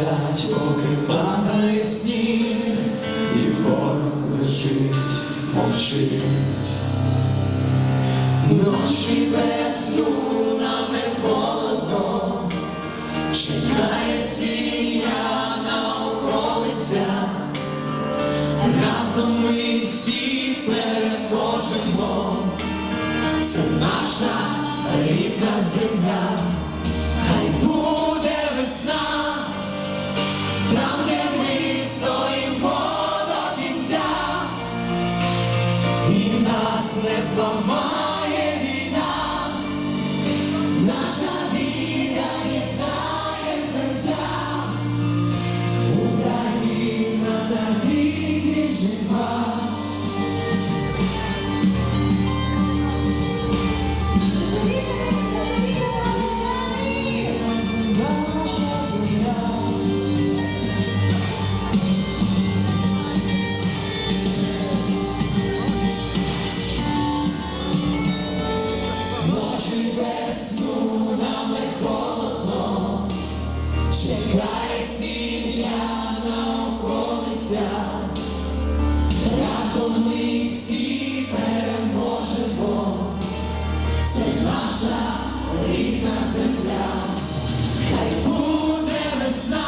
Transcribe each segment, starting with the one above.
летять, поки падає сніг, і ворог лежить, мовчить. Ночі без сну нам не холодно, чекає сім'я на околиця, разом ми всі переможемо, це наша рідна земля. Не зламає наша рідна земля, хай буде весна,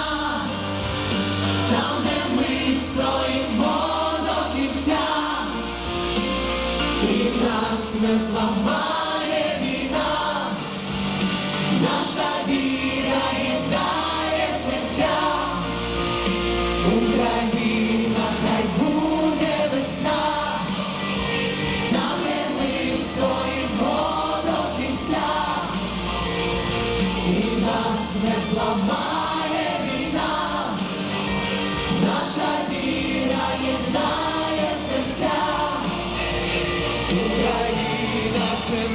там, де ми стоїмо до кінця. І нас не зламає війна, наша віра єднає серця, Україна, не зламає війна, наша віра єднає серця. Україна це